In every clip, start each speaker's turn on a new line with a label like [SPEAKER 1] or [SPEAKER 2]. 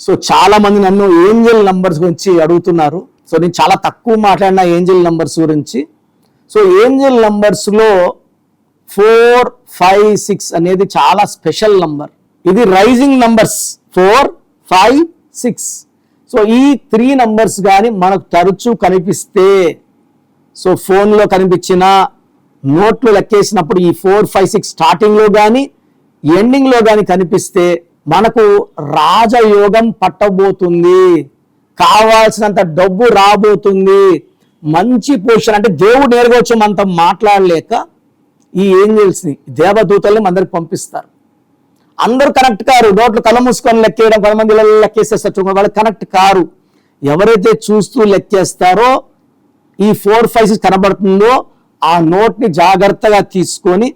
[SPEAKER 1] So చాలా మంది నన్ను ఏంజల్ నంబర్స్ గురించి అడుగుతున్నారు. సో నేను చాలా తక్కువ మాట్లాడిన ఏంజల్ నంబర్స్ గురించి. సో ఏంజల్ నంబర్స్లో ఫోర్ ఫైవ్ సిక్స్ అనేది చాలా స్పెషల్ నంబర్. ఇది rising numbers. Four five six. So ఈ త్రీ నంబర్స్ కానీ మనకు తరచూ కనిపిస్తే సో ఫోన్లో కనిపించిన నోట్లు లెక్కేసినప్పుడు ఈ ఫోర్ ఫైవ్ సిక్స్ స్టార్టింగ్లో కానీ ఎండింగ్లో కానీ కనిపిస్తే మనకు రాజయోగం పట్టబోతుంది. కావాల్సినంత డబ్బు రాబోతుంది. మంచి పొజిషన్ అంటే దేవుడు నేరుగా వచ్చి మనతో మాట్లాడలేక ఈ ఏంజల్స్ని దేవదూతల్ని అందరికి పంపిస్తారు. అందరూ కనెక్ట్ కారు. నోట్లు కళ్ళ మూసుకొని లెక్కేయడం కొంతమంది లెక్కేసేస్తారు. వాళ్ళు కనెక్ట్ కారు. ఎవరైతే చూస్తూ లెక్కేస్తారో ఈ ఫోర్ ఫైవ్ సిక్స్ కనబడుతుందో ఆ నోట్ని జాగ్రత్తగా తీసుకొని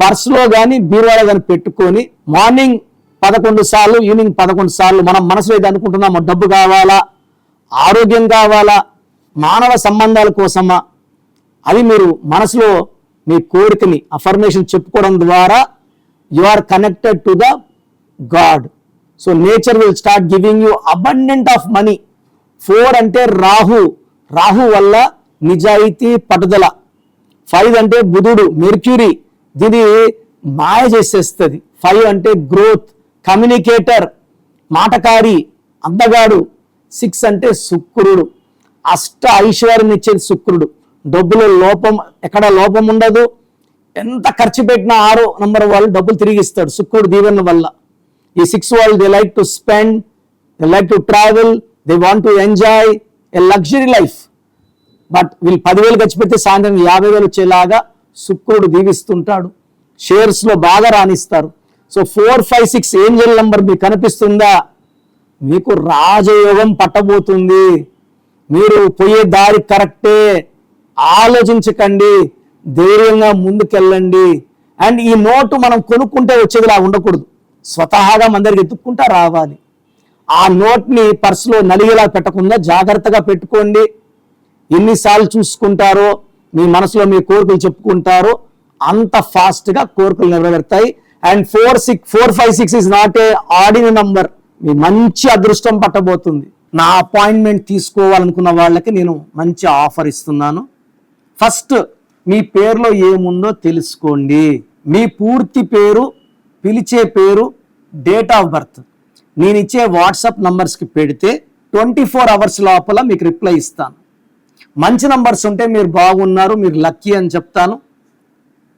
[SPEAKER 1] పర్సులో కానీ బీరువాలో కానీ పెట్టుకొని మార్నింగ్ పదకొండు సార్లు ఈవినింగ్ పదకొండు సార్లు మనం మనసులో ఏది అనుకుంటున్నామో డబ్బు కావాలా ఆరోగ్యం కావాలా మానవ సంబంధాల కోసమా? అది మీరు మనసులో మీ కోరికని అఫర్మేషన్ చెప్పుకోవడం ద్వారా you are connected to the god so nature will start giving you abundant of money four అంటే రాహు. రాహు వల్ల నిజాయితీ పట్టుదల. ఫైవ్ అంటే బుధుడు మెర్క్యూరీ దీని మాయ చేసేస్తుంది. ఫైవ్ అంటే గ్రోత్ కమ్యూనికేటర్ మాటకారి అందగాడు సిక్స్ అంటే శుక్రుడు. అష్ట ఐశ్వర్యం ఇచ్చేది శుక్రుడు. డబ్బులో లోపం ఎక్కడ లోపం ఉండదు. ఎంత ఖర్చు పెట్టినా ఆరో నంబర్ వాళ్ళు డబ్బులు తిరిగి ఇస్తాడు శుక్రుడు దీవెన వల్ల. ఈ సిక్స్ వాళ్ళు they like to spend they like to travel they want to enjoy a luxury life but వీళ్ళు పదివేలు ఖర్చు పెడితే సాయంత్రం యాభై వేలు వచ్చేలాగా శుక్రుడు దీవిస్తుంటాడు. షేర్స్లో బాగా రాణిస్తారు. So four five six angel number మీకు కనిపిస్తుందా? మీకు రాజయోగం పట్టబోతుంది. మీరు పోయే దారి కరెక్టే. ఆలోచించకండి. ధైర్యంగా ముందుకెళ్ళండి. అండ్ ఈ నోటు మనం కొనుక్కుంటే వచ్చేదిలా ఉండకూడదు. స్వతహాగా మన దగ్గరికి ఎత్తుక్కుంటా రావాలి. ఆ నోట్ని పర్సులో నలిగేలా పెట్టకుండా జాగ్రత్తగా పెట్టుకోండి. ఎన్నిసార్లు చూసుకుంటారో మీ మనసులో మీ కోరికలు చెప్పుకుంటారో అంత ఫాస్ట్గా కోరికలు నెరవేరుతాయి. And four six four five six is not a ordinary number మీ మంచి అదృష్టం పట్టబోతుంది. నా అపాయింట్మెంట్ తీసుకోవాలనుకున్న వాళ్ళకి నేను మంచి ఆఫర్ ఇస్తున్నాను. ఫస్ట్ మీ పేరులో ఏముందో తెలుసుకోండి. మీ పూర్తి పేరు పిలిచే పేరు డేట్ ఆఫ్ బర్త్ నేను ఇచ్చే వాట్సాప్ నంబర్స్కి పెడితే ట్వంటీ ఫోర్ అవర్స్ లోపల మీకు రిప్లై ఇస్తాను. మంచి నంబర్స్ ఉంటే మీరు బాగున్నారు మీరు లక్కీ అని చెప్తాను.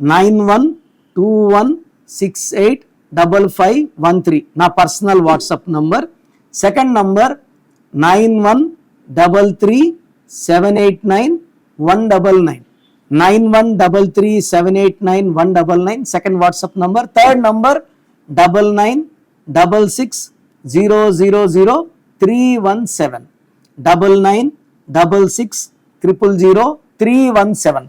[SPEAKER 1] Nine one two one six eight double five one three నా personal WhatsApp number second number nine one double three seven eight nine one double nine nine one double three seven eight nine one double nine second WhatsApp number third number double nine double six zero zero zero three one seven double nine double six triple zero three one seven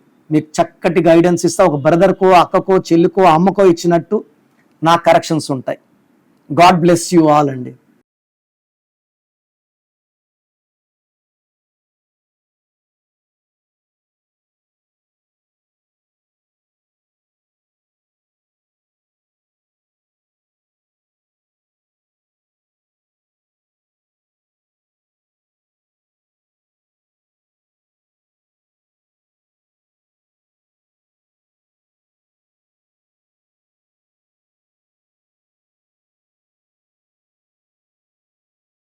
[SPEAKER 1] మీకు చక్కటి guidance ఇస్తా ఒక బ్రదర్కో అక్కకో చెల్లికో అమ్మకో ఇచ్చినట్టు నా corrections ఉంటాయి. God bless you all అండి.